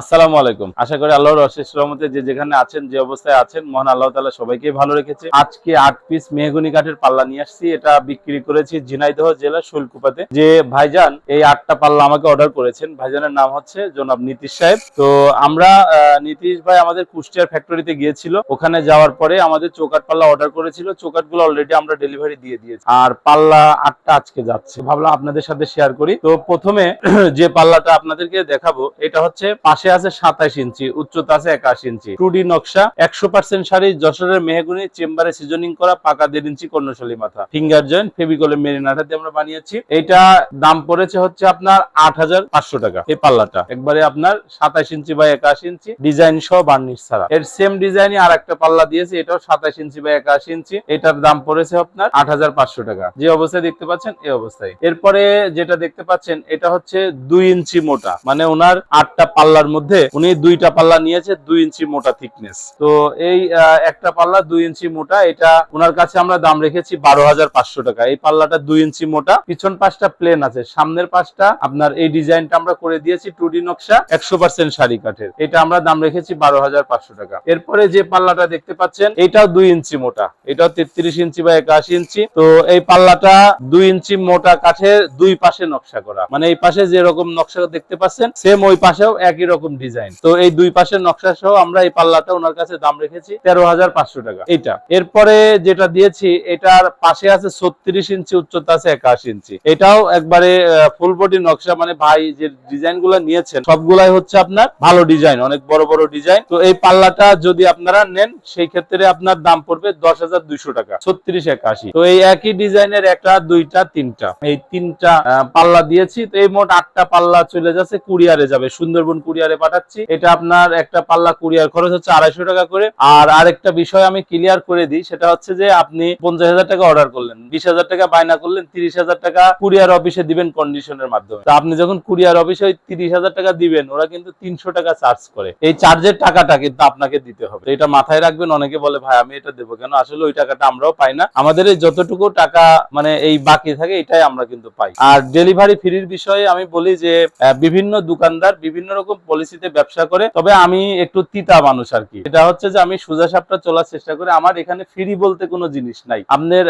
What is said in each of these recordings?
আসসালামু আলাইকুম। আশা করি আল্লাহর অশেষ রহমতে যে যেখানে আছেন, যে অবস্থায় আছেন, মহান আল্লাহ তাআলা সবাইকে ভালো রেখেছে। আজকে আট পিস মেহগুনি কাঠের পাল্লা নিয়ে আসছি। এটা বিক্রি করেছি ঝিনাইদহ জেলা শুল্কুপাতে। যে ভাইজান এই আটটা পাল্লা আমাকে অর্ডার করেছেন। ভাইজানের নাম হচ্ছে জনাব নীতিশ সাহেব। তো আমরা নীতিশ ভাই আমাদের কুষ্টিয়ার ফ্যাক্টরিতে গিয়েছিল। ওখানে যাওয়ার পরে আমাদের চৌকাট পাল্লা অর্ডার করেছিল। চৌকাটগুলো অলরেডি আমরা ডেলিভারি দিয়ে দিয়েছি। আর পাল্লা আটটা আজকে যাচ্ছে। ভাবলাম আপনাদের সাথে শেয়ার করি। তো প্রথমে যে পাল্লাটা আপনাদেরকে দেখাবো, এটা হচ্ছে পাশে আছে সাতাইশ ইঞ্চি, উচ্চতা আছে একাশি ইঞ্চি। টু ডি নকশা, একশো পার্সেন্ট শাড়ি, যশোরের মেহগুনি, চেম্বারে সিজনিং করা পাকা দেড় ইঞ্চি কর্ণশালী মাথা। ফিঙ্গার জয়েন্ট ফেবিকলে মেরিনাটা দিয়ে আমরা বানিয়েছি। এটা দাম পড়েছে হচ্ছে আপনার আট হাজার পাঁচশো টাকা। এই পাল্লাটা। একবারে আপনার সাতাইশ ইঞ্চি বা একাশি ইঞ্চি, ডিজাইন সহ বার্নিশ ছাড়া। এর সেম ডিজাইনই আর একটা পাল্লা দিয়েছে, এটাও সাতাশ ইঞ্চি বা একাশি ইঞ্চি। এটার দাম পড়েছে আপনার আট হাজার পাঁচশো টাকা। যে অবস্থায় দেখতে পাচ্ছেন, এই অবস্থায়। এরপরে যেটা দেখতে পাচ্ছেন, এটা হচ্ছে দুই ইঞ্চি মোটা। মানে ওনার আটটা পাল্লার মধ্যে উনি দুইটা পাল্লা নিয়েছে দুই ইঞ্চি মোটা থিকনেস তো এই একটা পাল্লা দুই ইঞ্চি মোটা, এটা ওনার কাছে আমরা দাম রেখেছি বারো হাজার পাঁচশো টাকা। এই পাল্লাটা দুই ইঞ্চি মোটা, পিছন পাশটা প্লেন আছে, সামনের পাশটা আপনার এই ডিজাইনটা আমরা করে দিয়েছি টু ডি নকশা একশো পার্সেন্ট শাড়ি কাঠের। এটা আমরা দাম রেখেছি বারো হাজার পাঁচশো টাকা। এরপরে যে পাল্লাটা দেখতে পাচ্ছেন, এটাও দুই ইঞ্চি মোটা, এটাও তেত্রিশ ইঞ্চি বা একাশি ইঞ্চি। তো এই পাল্লাটা দুই ইঞ্চি মোটা কাঠের দুই পাশে নকশা করা। মানে এই পাশে যেরকম নকশা দেখতে পাচ্ছেন সেম ওই পাশেও একই রকম ডিজাইন তো এই দুই পাশের নকশা সহ আমরা এই পাল্লাটা ওনার কাছে দাম রেখেছি তেরো হাজার পাঁচশো টাকা। এটা এরপরে যেটা দিয়েছি এটার পাশে আছে ছত্রিশ ইঞ্চি উচ্চতা আছে একাশি ইঞ্চি। এটাও একবারে ফুল বডি নকশা মানে ভাই যে ডিজাইনগুলা নিয়েছেন সবগুলাই হচ্ছে আপনার ভালো ডিজাইন অনেক বড় বড় ডিজাইন তো এই পাল্লাটা যদি আপনারা নেন সেই ক্ষেত্রে আপনার দাম পড়বে দশ হাজার দুইশো টাকা ছত্রিশ একাশি। তো এই একই ডিজাইনের একটা দুইটা তিনটা। এই তিনটা পাল্লা দিয়েছি তো এই মোট আটটা পাল্লা চলে যাচ্ছে কুরিয়ারে যাবে সুন্দরবন কুরিয়ারে পাঠাচ্ছি। এটা আপনার একটা পাল্লা কুরিয়ার খরচ হচ্ছে আড়াইশো টাকা করে। আর আরেকটা বিষয় আমি ক্লিয়ার করে দিই, সেটা হচ্ছে যে আপনি পঞ্চাশ হাজার টাকা অর্ডার করলেন। বিশ হাজার টাকা বায়না করলেন, তিরিশ হাজার টাকা কুরিয়ার অফিসে দিবেন কন্ডিশনের মাধ্যমে। তা আপনি যখন কুরিয়ার অফিসে ওই তিরিশ হাজার টাকা দিবেন, ওরা কিন্তু তিনশো টাকা চার্জ করে। এই চার্জের টাকাটা কিন্তু আপনাকে দিতে হবে। এটা মাথায় রাখবেন, অনেকে বলে, ভাই, আমি এটা দেবো কেন? আসলে ওই টাকাটা আমরাও পাই না। আমাদের এই যতটুকু টাকা মানে এই বাকি থাকে, এটাই আমরা কিন্তু পাই। আর ডেলিভারি ফ্রির বিষয়ে আমি বলি যে বিভিন্ন দোকানদার বিভিন্ন রকম পলিসিতে ব্যবসা করে, তবে আমি একটু তিতা মানুষ আর কি। এটা হচ্ছে যে আমি সোজা সাপটা চলার চেষ্টা করি, আমার এখানে ফ্রি বলতে কোনো জিনিস নাই। আপনার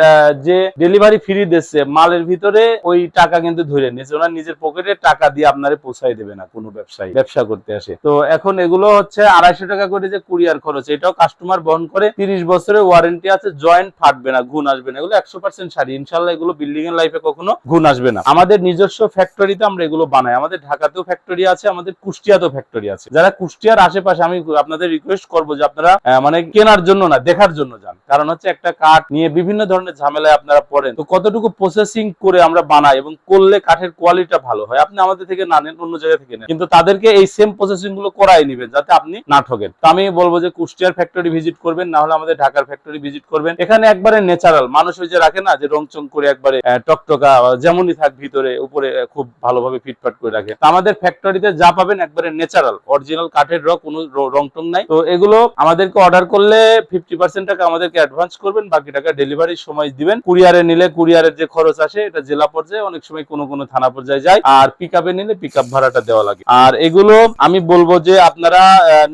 যে ডেলিভারি ফ্রি দিচ্ছে, মালের ভিতরে ওই টাকা কিন্তু ধরে নিয়েছে, ওনার নিজের পকেটে টাকা দিয়ে আপনারে পৌঁছাই দেবে না কোনো ব্যবসায়ী, ব্যবসা করতে আসে। তো এখন এগুলো হচ্ছে আড়াইশো টাকা করে যে কুরিয়ার খরচ, এটাও কাস্টমার বহন করে, তিরিশ বছরের ওয়ারেন্টি আছে জয়েন্ট ফাটবে না গুণ আসবে না, এগুলো একশো পার্সেন্ট শাড়ি। ইনশাল্লাহ এগুলো বিল্ডিং এর লাইফে কখনো গুণ আসবে না। আমাদের নিজস্ব ফ্যাক্টরিতে আমরা এগুলো বানাই, আমাদের ঢাকাতেও ফ্যাক্টরি আছে, আমাদের কুষ্টিয়াতেও ফ্যাক্টরি আছে। যারা কুষ্টিয়ার আশেপাশে, আমি আপনাদের রিকোয়েস্ট করব যে আপনারা মানে কেনার জন্য না, দেখার জন্য যান। কারণ হচ্ছে একটা কাঠ নিয়ে বিভিন্ন ধরনের ঝামেলায় আপনারা পড়েন। তো কতটুকু প্রসেসিং করে আমরা বানাই এবং করলে কাঠের কোয়ালিটিটা ভালো হয়, আপনি আমাদের থেকে না নেন, অন্য জায়গা থেকে নেন। কিন্তু তাদেরকে এই সেম প্রসেসিংগুলো করাই নিবেন, যাতে আপনি না ঠকেন তো আমি বলব যে কুষ্টিয়ার ফ্যাক্টরি ভিজিট করবেন, না হলে আমাদের ঢাকার ফ্যাক্টরি ভিজিট করবেন। এখানে একবারে ন্যাচারাল মানুষ ওই যে রাখে না, যে রংচং করে একবারে টকটকা, যেমনই থাক ভিতরে, উপরে খুব ভালোভাবে ফিটফাট করে রাখে। আমাদের ফ্যাক্টরিতে যা পাবেন একবারে ন্যাচারাল অরিজিনাল কাঠের রং কোনো রং টং নাই। তো এগুলো আমাদেরকে অর্ডার করলে ফিফটি পার্সেন্ট টাকা আমাদেরকে অ্যাডভান্স করবেন, বাকি টাকা ডেলিভারির সময় দিবেন। কুরিয়ারে নিলে কুরিয়ারের যে খরচ আসে, এটা জেলা পর্যায়ে অনেক সময় কোনো কোনো থানা পর্যায়ে যায়। আর পিক নিলে পিক ভাড়াটা দেওয়া লাগে। আর এগুলো আমি বলব যে আপনারা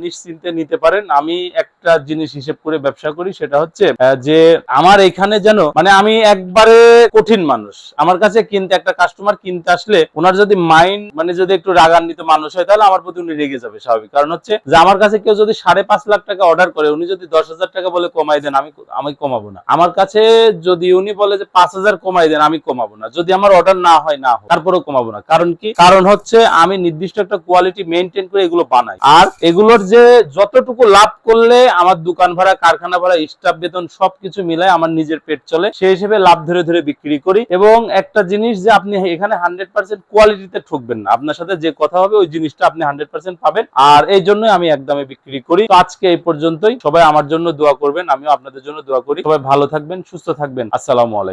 নিশ্চিন্তে নিতে পারেন। আমি একটা জিনিস হিসেব করে ব্যবসা করি, সেটা হচ্ছে যে আমার এখানে যেন মানে আমি একবারে কঠিন মানুষ। আমার কাছে কিনতে, একটা কাস্টমার কিনতে আসলে, ওনার যদি মাইন্ড মানে যদি একটু রাগান্বিত মানুষ হয়, তাহলে আমার প্রতি উনি রেগে যাবে স্বাভাবিক। কারণ হচ্ছে যে আমার কাছে কেউ যদি সাড়ে পাঁচ লাখ টাকা অর্ডার করে, উনি যদি দশ হাজার টাকা বলে কমাই দেন, আমি আমি কমাবো না। আমার কাছে যদি উনি বলে যে পাঁচ হাজার কমাই দেন, আমি কমাবো না। যদি আমার অর্ডার না হয় না হয়, তারপরেও কমাবো না। কারণ কি? কারণ হচ্ছে আমি নির্দিষ্ট একটা কোয়ালিটি মেনটেন করে এগুলো বানাই। আর এগুলোর যে যতটুকু লাভ করলে আমার দোকান ভাড়া, কারখানা ভাড়া স্টাফ বেতন সবকিছু মিলায় আমার নিজের পেট চলে, সেই হিসেবে লাভ ধরে ধরে বিক্রি করি। এবং একটা জিনিস যে আপনি এখানে হান্ড্রেড পার্সেন্ট কোয়ালিটিতে ঠকবেন না। আপনার সাথে যে কথা হবে, ওই জিনিসটা আপনি হান্ড্রেড পার্সেন্ট পাবেন। আর এই জন্যই আমি একদমই বিক্রি করি। আজকে এই পর্যন্তই। সবাই আমার জন্য দোয়া করবেন, আমিও আপনাদের জন্য দোয়া করি। সবাই ভালো থাকবেন, সুস্থ থাকবেন। আসসালামু আলাইকুম।